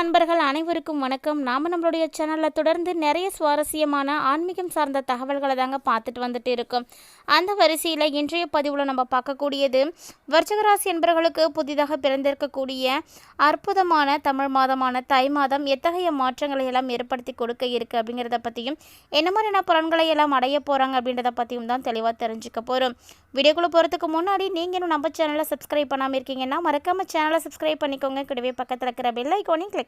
அன்பர்கள் அனைவருக்கும் வணக்கம். நாம் நம்மளுடைய சேனலில் தொடர்ந்து நிறைய சுவாரஸ்யமான ஆன்மீகம் சார்ந்த தகவல்களை தாங்க பார்த்துட்டு வந்துட்டு இருக்கோம். அந்த வரிசையில் இன்றைய பதிவில் நம்ம பார்க்கக்கூடியது வர்ச்சகராசி என்பர்களுக்கு புதிதாக பிறந்திருக்கக்கூடிய அற்புதமான தமிழ் மாதமான தை மாதம் எத்தகைய மாற்றங்களை எல்லாம் ஏற்படுத்தி கொடுக்க இருக்குது அப்படிங்கிறத பற்றியும் என்ன மாதிரியான புலன்களை எல்லாம் அடைய போகிறாங்க அப்படின்றத பற்றியும் தான் தெளிவாக தெரிஞ்சுக்க போகிறோம் வீடியோக்குள்ளே போகிறதுக்கு முன்னாடி நீங்கள் நம்ம சேனலை சப்ஸ்கிரைப் பண்ணாமல் இருக்கீங்கன்னா மறக்காமல் சேனலை சப்ஸ்கிரைப் பண்ணிக்கோங்க. கூடவே பக்கத்தில் இருக்கிற பெல் ஐக்கோனையும் கிளிக்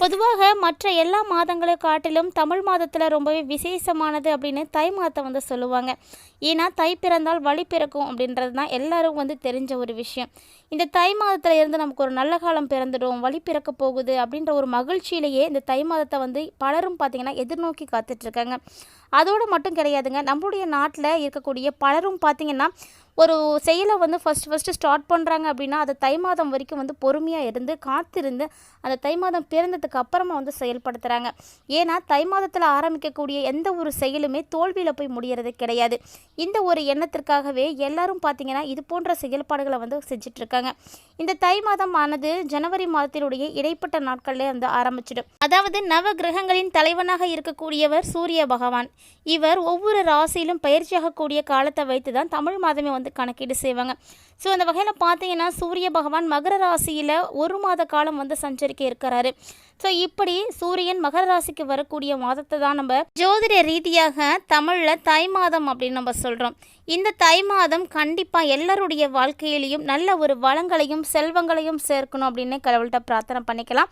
பொதுவாக மற்ற எல்லா மாதங்களை காட்டிலும் தமிழ் மாதத்தில் ரொம்பவே விசேஷமானது அப்படின்னு தை மாதத்தை வந்து சொல்லுவாங்க. ஏன்னா தை பிறந்தால் வழி பிறக்கும் அப்படின்றது தான் எல்லாரும் வந்து தெரிஞ்ச ஒரு விஷயம். இந்த தை மாதத்தில் இருந்து நமக்கு ஒரு நல்ல காலம் பிறந்துடும் வழி பிறக்க போகுது அப்படின்ற ஒரு மகிழ்ச்சியிலேயே இந்த தை மாதத்தை வந்து பலரும் பார்த்திங்கன்னா எதிர்நோக்கி காத்துட்ருக்காங்க அதோடு மட்டும் கிடையாதுங்க நம்மளுடைய நாட்டில் இருக்கக்கூடிய பலரும் பார்த்திங்கன்னா ஒரு செயலை வந்து ஃபஸ்ட் ஃபஸ்ட்டு ஸ்டார்ட் பண்ணுறாங்க அப்படின்னா அதை தை மாதம் வரைக்கும் வந்து பொறுமையாக இருந்து காத்திருந்து அந்த தை மாதம் பிறந்ததுக்கு அப்புறமா வந்து செயல்படுத்துகிறாங்க ஏன்னா தை மாதத்தில் ஆரம்பிக்கக்கூடிய எந்த ஒரு செயலுமே தோல்வியில் போய் முடிகிறது கிடையாது. இந்த ஒரு எண்ணத்திற்காகவே எல்லாரும் பார்த்திங்கன்னா இது போன்ற செயல்பாடுகளை வந்து செஞ்சிட்ருக்காங்க. இந்த தை மாதம் ஆனது ஜனவரி மாதத்தினுடைய இடைப்பட்ட நாட்கள்லேயே வந்து ஆரம்பிச்சிடும். அதாவது நவ கிரகங்களின் தலைவனாக இருக்கக்கூடியவர் சூரிய பகவான். இவர் ஒவ்வொரு ராசியிலும் பயிற்சியாகக்கூடிய காலத்தை வைத்து தான் தமிழ் மாதமே வந்து கணக்கீடு செய்வாங்க. ஸோ அந்த வகையில் பார்த்தீங்கன்னா சூரிய பகவான் மகர ராசியில் ஒரு மாத காலம் வந்து சஞ்சரிக்க இருக்கிறாரு. ஸோ இப்படி சூரியன் மகர ராசிக்கு வரக்கூடிய மாதத்தை தான் நம்ம ஜோதிட ரீதியாக தமிழில் தை மாதம் அப்படின்னு நம்ம சொல்கிறோம் இந்த தை மாதம் கண்டிப்பாக எல்லாருடைய வாழ்க்கையிலையும் நல்ல ஒரு வளங்களையும் செல்வங்களையும் சேர்க்கணும் அப்படின்னு கடவுள்கிட்ட பிரார்த்தனை பண்ணிக்கலாம்.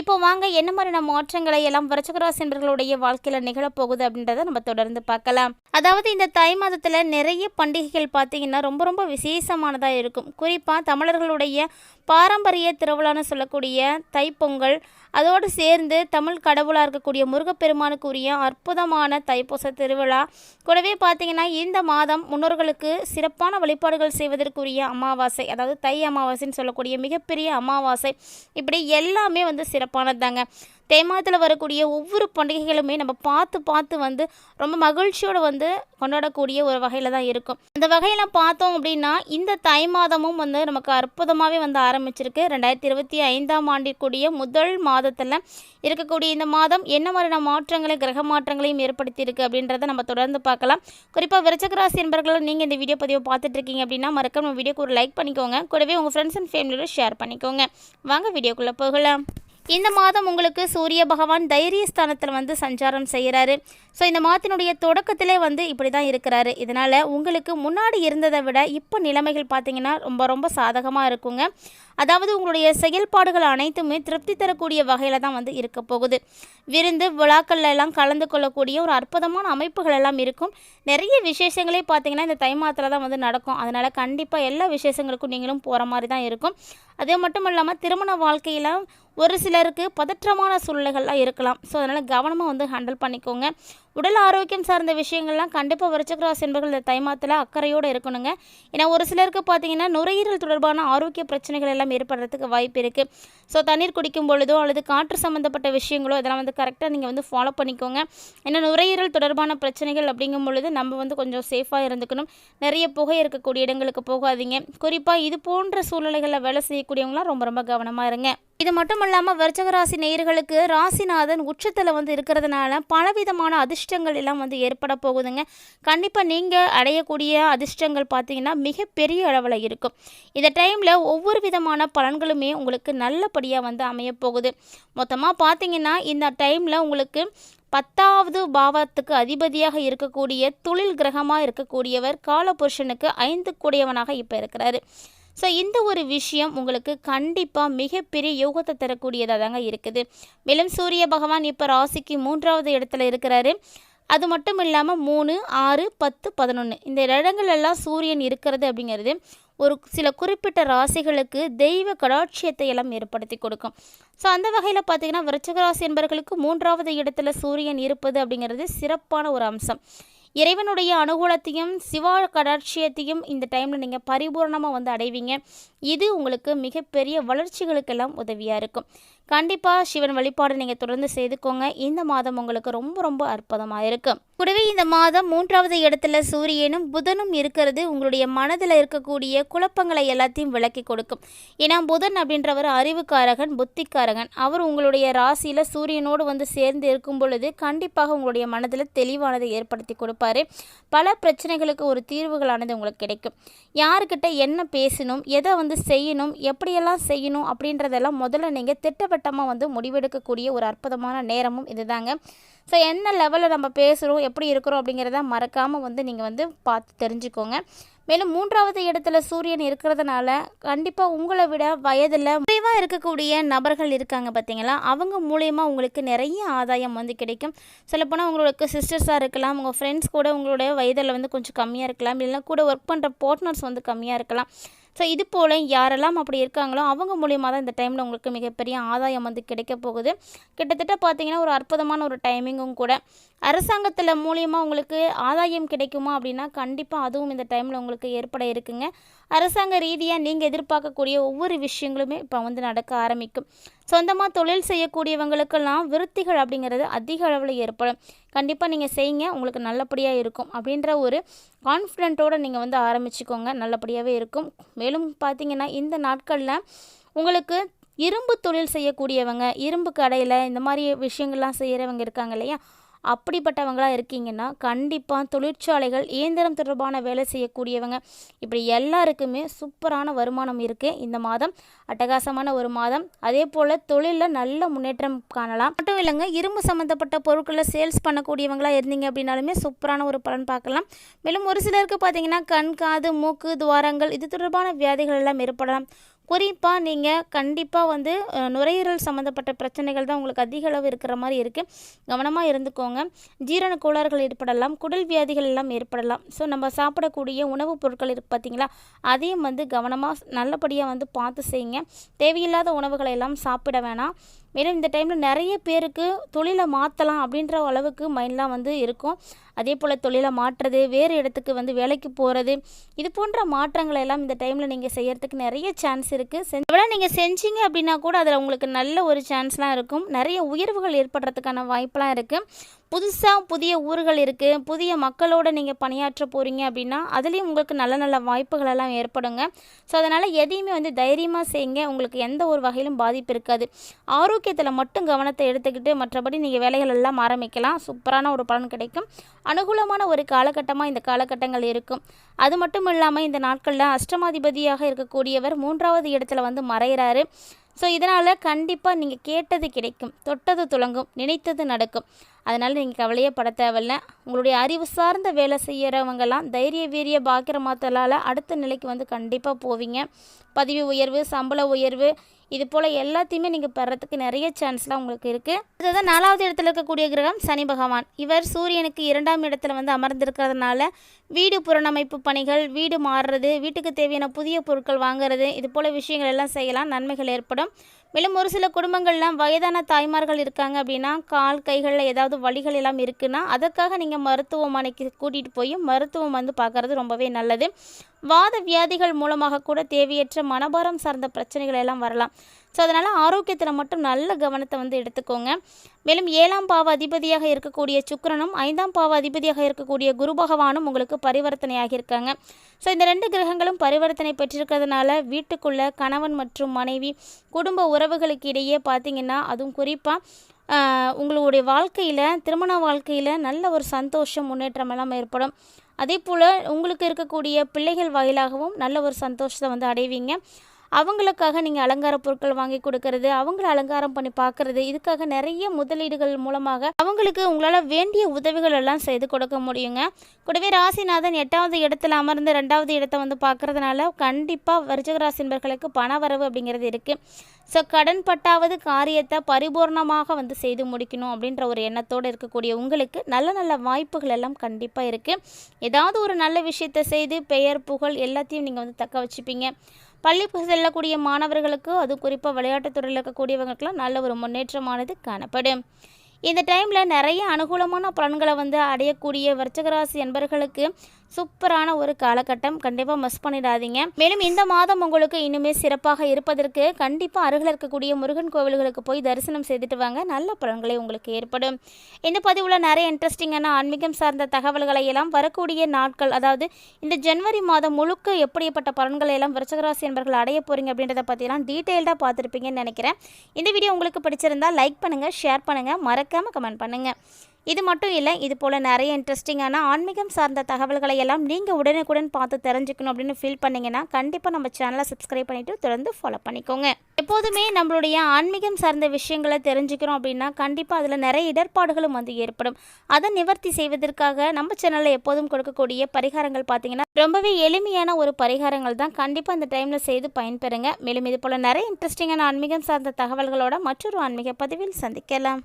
இப்போ வாங்க என்ன மாதிரியான மாற்றங்களை எல்லாம் விருச்சகராசி என்பவர்களுடைய வாழ்க்கையில் நிகழப்போகுது அப்படின்றத நம்ம தொடர்ந்து பார்க்கலாம். அதாவது இந்த தை மாதத்தில் நிறைய பண்டிகைகள் பார்த்தீங்கன்னா ரொம்ப ரொம்ப விசேஷமானதாக இருக்கும். குறிப்பாக தமிழர்களுடைய பாரம்பரிய திருவிழான்னு சொல்லக்கூடிய தைப்பொங்கல் அதோடு சேர்ந்து தமிழ் கடவுளாக இருக்கக்கூடிய முருகப்பெருமானுக்குரிய அற்புதமான தைப்பூச திருவிழா. கூடவே பார்த்தீங்கன்னா இந்த மாதம் முன்னோர்களுக்கு சிறப்பான வழிபாடுகள் செய்வதற்குரிய அமாவாசை அதாவது தை அமாவாசைன்னு சொல்லக்கூடிய மிகப்பெரிய அமாவாசை. இப்படி எல்லாமே வந்து சிறப்பானது தாங்க தை மாதத்தில் வரக்கூடிய ஒவ்வொரு பண்டிகைகளுமே நம்ம பார்த்து பார்த்து வந்து ரொம்ப மகிழ்ச்சியோடு வந்து கொண்டாடக்கூடிய ஒரு வகையில் தான் இருக்கும். அந்த வகையில் பார்த்தோம் அப்படின்னா இந்த தை மாதமும் வந்து நமக்கு அற்புதமாகவே வந்து ஆரம்பிச்சிருக்கு. ரெண்டாயிரத்தி இருபத்தி ஐந்தாம் ஆண்டிற்குரிய முதல் மாதத்தில் இருக்கக்கூடிய இந்த மாதம் என்ன மாதிரியான மாற்றங்களை கிரக மாற்றங்களையும் ஏற்படுத்தியிருக்கு அப்படின்றத நம்ம தொடர்ந்து பார்க்கலாம். குறிப்பாக விரச்சகராசி என்பர்களும் நீங்கள் இந்த வீடியோ பதிவை பார்த்துட்டு இருக்கீங்க அப்படின்னா மறக்காம நம்ம வீடியோக்கு ஒரு லைக் பண்ணிக்கோங்க. கூடவே உங்கள் ஃப்ரெண்ட்ஸ் அண்ட் ஃபேமிலியோட ஷேர் பண்ணிக்கோங்க. வாங்க வீடியோக்குள்ளே போகலாம். இந்த மாதம் உங்களுக்கு சூரிய பகவான் தைரிய ஸ்தானத்தில் வந்து சஞ்சாரம் செய்கிறாரு ஸோ இந்த மாதத்தினுடைய தொடக்கத்திலே வந்து இப்படி தான் இருக்கிறாரு. இதனால் உங்களுக்கு முன்னாடி இருந்ததை விட இப்போ நிலைமைகள் பார்த்திங்கன்னா ரொம்ப ரொம்ப சாதகமாக இருக்குங்க. அதாவது உங்களுடைய செயல்பாடுகள் அனைத்துமே திருப்தி தரக்கூடிய வகையில் தான் வந்து இருக்க போகுது. விருந்து விழாக்கள் எல்லாம் கலந்து கொள்ளக்கூடிய ஒரு அற்புதமான அமைப்புகள் எல்லாம் இருக்கும். நிறைய விசேஷங்களே பார்த்தீங்கன்னா இந்த தை மாதத்தில் தான் வந்து நடக்கும். அதனால் கண்டிப்பாக எல்லா விசேஷங்களுக்கும் நீங்களும் போகிற மாதிரி தான் இருக்கும். அதே மட்டும் இல்லாமல் திருமண வாழ்க்கையில் ஒரு சிலருக்கு பதற்றமான சூழ்நிலைகள்லாம் இருக்கலாம். ஸோ அதனால் கவனமாக வந்து ஹேண்டில் பண்ணிக்கோங்க. உடல் ஆரோக்கியம் சார்ந்த விஷயங்கள்லாம் கண்டிப்பாக விருச்சகராசி என்பர்கள் இந்த தை மாதத்தில் அக்கறையோடு இருக்கணுங்க. ஏன்னா ஒரு சிலருக்கு பார்த்தீங்கன்னா நுரையீரல் தொடர்பான ஆரோக்கிய பிரச்சனைகள் எல்லாம் ஏற்படுறதுக்கு வாய்ப்பு இருக்குது ஸோ தண்ணீர் குடிக்கும் பொழுதோ அல்லது காற்று சம்மந்தப்பட்ட விஷயங்களோ இதெல்லாம் வந்து கரெக்டாக நீங்கள் வந்து ஃபாலோ பண்ணிக்கோங்க. ஏன்னா நுரையீரல் தொடர்பான பிரச்சனைகள் அப்படிங்கும் பொழுது நம்ம வந்து கொஞ்சம் சேஃபாக இருந்துக்கணும். நிறைய புகை இருக்கக்கூடிய இடங்களுக்கு போகாதீங்க. குறிப்பாக இது போன்ற சூழ்நிலைகளில் வேலை செய்யக்கூடியவங்களாம் ரொம்ப ரொம்ப கவனமாக இருங்க. இது மட்டும் இல்லாமல் விருச்சகராசி நேயர்களுக்கு ராசிநாதன் உச்சத்தில் வந்து இருக்கிறதுனால பலவிதமான அதிர்ஷ்டங்கள் எல்லாம் வந்து ஏற்பட போகுதுங்க. கண்டிப்பாக நீங்கள் அடையக்கூடிய அதிர்ஷ்டங்கள் பார்த்தீங்கன்னா மிகப்பெரிய அளவில் இருக்கும். இந்த டைமில் ஒவ்வொரு விதமான பலன்களுமே உங்களுக்கு நல்லபடியாக வந்து அமைய போகுது. மொத்தமாக பார்த்தீங்கன்னா இந்த டைமில் உங்களுக்கு பத்தாவது பாவத்துக்கு அதிபதியாக இருக்கக்கூடிய தொழில் கிரகமாக இருக்கக்கூடியவர் காலபுருஷனுக்கு ஐந்து கூடியவனாக இப்போ இருக்கிறாரு. ஸோ இந்த ஒரு விஷயம் உங்களுக்கு கண்டிப்பாக மிகப்பெரிய யோகத்தை தரக்கூடியதாக தாங்க இருக்குது. மேலும் சூரிய பகவான் இப்போ ராசிக்கு மூன்றாவது இடத்துல இருக்கிறாரு. அது மட்டும் இல்லாமல் மூணு ஆறு பத்து பதினொன்று இந்த இடங்களெல்லாம் சூரியன் இருக்கிறது அப்படிங்கிறது ஒரு சில குறிப்பிட்ட ராசிகளுக்கு தெய்வ கடாட்சியத்தை எல்லாம் ஏற்படுத்தி கொடுக்கும். ஸோ அந்த வகையில் பார்த்தீங்கன்னா விருச்சக ராசி என்பவர்களுக்கு மூன்றாவது இடத்துல சூரியன் இருப்பது அப்படிங்கிறது சிறப்பான ஒரு அம்சம். இறைவனுடைய அனுகூலத்தையும் சிவா கடாட்சியத்தையும் இந்த டைமில் நீங்கள் பரிபூர்ணமாக வந்து அடைவீங்க. இது உங்களுக்கு மிகப்பெரிய வளர்ச்சிகளுக்கெல்லாம் உதவியாக இருக்கும். கண்டிப்பாக சிவன் வழிபாடு நீங்கள் தொடர்ந்து செய்துக்கோங்க. இந்த மாதம் உங்களுக்கு ரொம்ப ரொம்ப அற்புதமாக இருக்கும் கூடவே இந்த மாதம் மூன்றாவது இடத்துல சூரியனும் புதனும் இருக்கிறது உங்களுடைய மனதில் இருக்கக்கூடிய குழப்பங்களை எல்லாத்தையும் விளக்கி கொடுக்கும். ஏன்னா புதன் அப்படின்றவர் அறிவுக்காரகன் புத்திக்காரகன். அவர் உங்களுடைய ராசியில் சூரியனோடு வந்து சேர்ந்து இருக்கும் பொழுது கண்டிப்பாக உங்களுடைய மனதில் தெளிவானதை ஏற்படுத்தி கொடுப்பாரு. பல பிரச்சனைகளுக்கு ஒரு தீர்வுகளானது உங்களுக்கு கிடைக்கும். யாருக்கிட்ட என்ன பேசணும் எதை வந்து செய்யணும் எப்படியெல்லாம் செய்யணும் அப்படின்றதெல்லாம் முதல்ல நீங்கள் திட்டவட்டமாக வந்து முடிவெடுக்கக்கூடிய ஒரு அற்புதமான நேரமும் இதுதாங்க. ஸோ என்ன லெவலில் நம்ம பேசுகிறோம் எப்படி இருக்கிறோம் அப்படிங்கிறத மறக்காமல் வந்து நீங்கள் வந்து பார்த்து தெரிஞ்சுக்கோங்க. மேலும் மூன்றாவது இடத்துல சூரியன் இருக்கிறதுனால கண்டிப்பாக உங்களை விட வயதில் குறைவாக இருக்கக்கூடிய நபர்கள் இருக்காங்க பார்த்தீங்களா அவங்க மூலயமா உங்களுக்கு நிறைய ஆதாயம் வந்து கிடைக்கும். சொல்லப்போனால் உங்களுக்கு சிஸ்டர்ஸாக இருக்கலாம் உங்கள் ஃப்ரெண்ட்ஸ் கூட உங்களுடைய வயதில் வந்து கொஞ்சம் கம்மியாக இருக்கலாம் இல்லைன்னா கூட ஒர்க் பண்ணுற பார்ட்னர்ஸ் வந்து கம்மியாக இருக்கலாம். ஸோ இது போல் யாரெல்லாம் அப்படி இருக்காங்களோ அவங்க மூலியமாக தான் இந்த டைமில் உங்களுக்கு மிகப்பெரிய ஆதாயம் வந்து கிடைக்க போகுது. கிட்டத்தட்ட பார்த்திங்கன்னா ஒரு அற்புதமான ஒரு டைமிங்கும் கூட. அரசாங்கத்தில் மூலியமாக உங்களுக்கு ஆதாயம் கிடைக்குமா அப்படின்னா கண்டிப்பாக அதுவும் இந்த டைமில் உங்களுக்கு ஏற்பட இருக்குங்க. அரசாங்க ரீதியாக நீங்கள் எதிர்பார்க்கக்கூடிய ஒவ்வொரு விஷயங்களுமே இப்போ வந்து வந்து நடக்க ஆரம்பிக்கும். சொந்தமாக தொழில் செய்யக்கூடியவங்களுக்கெல்லாம் விருத்திகள் அப்படிங்கிறது அதிக அளவில் ஏற்படும். கண்டிப்பாக நீங்கள் செய்யுங்க உங்களுக்கு நல்லபடியாக இருக்கும் அப்படின்ற ஒரு கான்ஃபிடென்ட்டோடு நீங்கள் வந்து ஆரம்பிச்சுக்கோங்க நல்லபடியாகவே இருக்கும். மேலும் பார்த்தீங்கன்னா இந்த நாட்களில் உங்களுக்கு இரும்பு தொழில் செய்யக்கூடியவங்க இரும்பு கடையில் இந்த மாதிரி விஷயங்கள்லாம் செய்கிறவங்க இருக்காங்க இல்லையா? அப்படிப்பட்டவங்களாக இருக்கீங்கன்னா கண்டிப்பாக தொழிற்சாலைகள் இயந்திரம் தொடர்பான வேலை செய்யக்கூடியவங்க. இப்படி எல்லாருக்குமே சூப்பரான வருமானம் இருக்குது இந்த மாதம் அட்டகாசமான ஒரு மாதம். அதே போல் தொழிலில் நல்ல முன்னேற்றம் காணலாம். மட்டும் இல்லைங்க இரும்பு சம்மந்தப்பட்ட பொருட்களை சேல்ஸ் பண்ணக்கூடியவங்களாக இருந்தீங்க அப்படின்னாலுமே சூப்பரான ஒரு பலன் பார்க்கலாம். மேலும் ஒரு சிலருக்கு பார்த்தீங்கன்னா கண் காது மூக்கு துவாரங்கள் இது தொடர்பான வியாதிகள் எல்லாம் ஏற்படலாம். குறிப்பாக நீங்கள் கண்டிப்பாக வந்து நுரையீரல் சம்மந்தப்பட்ட பிரச்சனைகள் தான் உங்களுக்கு அதிக அளவு இருக்கிற மாதிரி இருக்குது கவனமாக இருந்துக்கோங்க. ஜீரண கோளாறுகள் ஏற்படலாம் குடல் வியாதிகள் எல்லாம் ஏற்படலாம். ஸோ நம்ம சாப்பிடக்கூடிய உணவுப் பொருட்கள் இருக்குது பார்த்தீங்களா அதையும் வந்து கவனமாக நல்லபடியாக வந்து பார்த்து செய்யுங்க. தேவையில்லாத உணவுகளை எல்லாம் சாப்பிட வேணாம். மேலும் இந்த டைமில் நிறைய பேருக்கு தொழிலை மாற்றலாம் அப்படின்ற அளவுக்கு மைண்ட்லாம் வந்து இருக்கும். அதே போல் தொழிலை மாற்றுறது வேறு இடத்துக்கு வந்து வேலைக்கு போகிறது இது போன்ற மாற்றங்களை எல்லாம் இந்த டைமில் நீங்கள் செய்கிறதுக்கு நிறைய சான்ஸ் இருக்குது செஞ்ச நீங்கள் செஞ்சீங்க அப்படின்னா கூட அதில் உங்களுக்கு நல்ல ஒரு சான்ஸ்லாம் இருக்கும். நிறைய உயர்வுகள் ஏற்படுறதுக்கான வாய்ப்பெலாம் இருக்குது புதுசாக புதிய ஊர்கள் இருக்குது புதிய மக்களோடு நீங்கள் பணியாற்ற போகிறீங்க அப்படின்னா அதுலேயும் உங்களுக்கு நல்ல நல்ல வாய்ப்புகள் எல்லாம் ஏற்படுங்க. ஸோ அதனால் எதையுமே வந்து தைரியமாக செய்யுங்க. உங்களுக்கு எந்த ஒரு வகையிலும் பாதிப்பு இருக்காது. ஆரோக்கியத்தில் மட்டும் கவனத்தை எடுத்துக்கிட்டு மற்றபடி நீங்கள் வேலைகள் எல்லாம் ஆரம்பிக்கலாம். சூப்பரான ஒரு பலன் கிடைக்கும். அனுகூலமான ஒரு காலகட்டமாக இந்த காலகட்டங்கள் இருக்கும். அது மட்டும் இல்லாமல் இந்த நாட்களில் அஷ்டமாதிபதியாக இருக்கக்கூடியவர் மூன்றாவது இடத்துல வந்து மறைகிறாரு ஸோ இதனால் கண்டிப்பாக நீங்கள் கேட்டது கிடைக்கும் தொட்டது துளங்கும் நினைத்தது நடக்கும். அதனால் நீங்கள் கவலையே பட தேவையில்ல. உங்களுடைய அறிவு சார்ந்த வேலை செய்கிறவங்கெல்லாம் தைரிய வீரிய பாக்கிரமாத்தலால் அடுத்த நிலைக்கு வந்து கண்டிப்பாக போவீங்க. பதவி உயர்வு சம்பள உயர்வு இது போல் எல்லாத்தையுமே நீங்கள் பெறத்துக்கு நிறைய சான்ஸ்லாம் உங்களுக்கு இருக்குது அதுதான் நாலாவது இடத்துல இருக்கக்கூடிய கிரகம் சனி பகவான். இவர் சூரியனுக்கு இரண்டாம் இடத்துல வந்து அமர்ந்திருக்கிறதுனால வீடு புறணமைப்பு பணிகள் வீடு மாறுறது வீட்டுக்கு தேவையான புதிய பொருட்கள் வாங்குறது இது போல் விஷயங்கள் எல்லாம் செய்யலாம் நன்மைகள் ஏற்படும். மேலும் ஒரு சில குடும்பங்கள்லாம் வயதான தாய்மார்கள் இருக்காங்க அப்படின்னா கால் கைகளில் ஏதாவது வலிகள் எல்லாம் இருக்குன்னா அதற்காக நீங்கள் மருத்துவமனைக்கு கூட்டிகிட்டு போய் மருத்துவம் வந்து பார்க்குறது ரொம்பவே நல்லது. வாத வியாதிகள் மூலமாக கூட தேவையற்ற மனபாரம் சார்ந்த பிரச்சனைகள் எல்லாம் வரலாம். ஸோ அதனால் ஆரோக்கியத்தில் மட்டும் நல்ல கவனத்தை வந்து எடுத்துக்கோங்க. மேலும் ஏழாம் பாவ அதிபதியாக இருக்கக்கூடிய சுக்கரனும் ஐந்தாம் பாவ அதிபதியாக இருக்கக்கூடிய குரு பகவானும் உங்களுக்கு பரிவர்த்தனையாக இருக்காங்க. ஸோ இந்த ரெண்டு கிரகங்களும் பரிவர்த்தனை பெற்றிருக்கிறதுனால வீட்டுக்குள்ளே கணவன் மற்றும் மனைவி குடும்ப உறவுகளுக்கு இடையே பார்த்திங்கன்னா அதுவும் குறிப்பாக உங்களுடைய வாழ்க்கையில் திருமண வாழ்க்கையில் நல்ல ஒரு சந்தோஷம் முன்னேற்றம் எல்லாம் ஏற்படும். அதே போல் உங்களுக்கு இருக்கக்கூடிய பிள்ளைகள் வாயிலாகவும் நல்ல ஒரு சந்தோஷத்தை வந்து அடைவீங்க. அவங்களுக்காக நீங்கள் அலங்கார பொருட்கள் வாங்கி கொடுக்கறது அவங்கள அலங்காரம் பண்ணி பார்க்கறது இதுக்காக நிறைய முதலீடுகள் மூலமாக அவங்களுக்கு உங்களால் வேண்டிய உதவிகள் எல்லாம் செய்து கொடுக்க முடியுங்க. கூடவே ராசிநாதன் எட்டாவது இடத்துல அமர்ந்து ரெண்டாவது இடத்த வந்து பார்க்கறதுனால கண்டிப்பாக வருஜகராசின்பர்களுக்கு பண வரவு அப்படிங்கிறது இருக்குது ஸோ கடன் பட்டாவது காரியத்தை பரிபூர்ணமாக வந்து செய்து முடிக்கணும் அப்படின்ற ஒரு எண்ணத்தோடு இருக்கக்கூடிய உங்களுக்கு நல்ல நல்ல வாய்ப்புகள் எல்லாம் கண்டிப்பாக இருக்குது ஏதாவது ஒரு நல்ல விஷயத்தை செய்து பெயர் புகழ் எல்லாத்தையும் நீங்கள் வந்து தக்க வச்சுப்பீங்க. பள்ளிக்கு செல்லக்கூடிய மாணவர்களுக்கு அது குறிப்பாக விளையாட்டுத்துறையில் இருக்கக்கூடியவங்களுக்கெல்லாம் நல்ல ஒரு முன்னேற்றமானது காணப்படும். இந்த டைமில் நிறைய அனுகூலமான பலன்களை வந்து அடையக்கூடிய விருச்சகராசி என்பர்களுக்கு சூப்பரான ஒரு காலகட்டம். கண்டிப்பாக மிஸ் பண்ணிடாதீங்க. மேலும் இந்த மாதம் உங்களுக்கு இன்னுமே சிறப்பாக இருப்பதற்கு கண்டிப்பாக அருகில் இருக்கக்கூடிய முருகன் கோவில்களுக்கு போய் தரிசனம் செய்துட்டு வாங்க. நல்ல பலன்களை உங்களுக்கு ஏற்படும். இந்த பதிவில் நிறைய இன்ட்ரெஸ்டிங்கான ஆன்மீகம் சார்ந்த தகவல்களை எல்லாம் வரக்கூடிய நாட்கள் அதாவது இந்த ஜனவரி மாதம் முழுக்க எப்படிப்பட்ட பலன்களை எல்லாம் விருச்சகராசி என்பர்கள் அடைய போகிறீங்க அப்படின்றத பற்றியெல்லாம் டீட்டெயில்டாக பார்த்துருப்பீங்கன்னு நினைக்கிறேன். இந்த வீடியோ உங்களுக்கு பிடிச்சிருந்தா லைக் பண்ணுங்கள் ஷேர் பண்ணுங்கள் மறக்காமல் கமெண்ட் பண்ணுங்கள் இது மட்டும் இல்லை இது போல் நிறைய இன்ட்ரெஸ்டிங்கான ஆன்மீகம் சார்ந்த தகவல்களை எல்லாம் நீங்கள் உடனுக்குடன் பார்த்து தெரிஞ்சுக்கணும் அப்படின்னு ஃபீல் பண்ணிங்கன்னா கண்டிப்பாக நம்ம சேனலை சப்ஸ்கிரைப் பண்ணிவிட்டு தொடர்ந்து ஃபாலோ பண்ணிக்கோங்க. எப்போதுமே நம்மளுடைய ஆன்மீகம் சார்ந்த விஷயங்களை தெரிஞ்சுக்கிறோம் அப்படின்னா கண்டிப்பாக அதில் நிறைய இடர்பாடுகளும் வந்து ஏற்படும். அதை நிவர்த்தி செய்வதற்காக நம்ம சேனலில் எப்போதும் கொடுக்கக்கூடிய பரிகாரங்கள் பார்த்தீங்கன்னா ரொம்பவே எளிமையான ஒரு பரிகாரங்கள் தான். கண்டிப்பாக அந்த டைமில் செய்து பயன்பெறுங்க. மேலும் இது போல் நிறைய இன்ட்ரெஸ்டிங்கான ஆன்மீகம் சார்ந்த தகவல்களோட மற்றொரு ஆன்மீக பதிவில் சந்திக்கலாம்.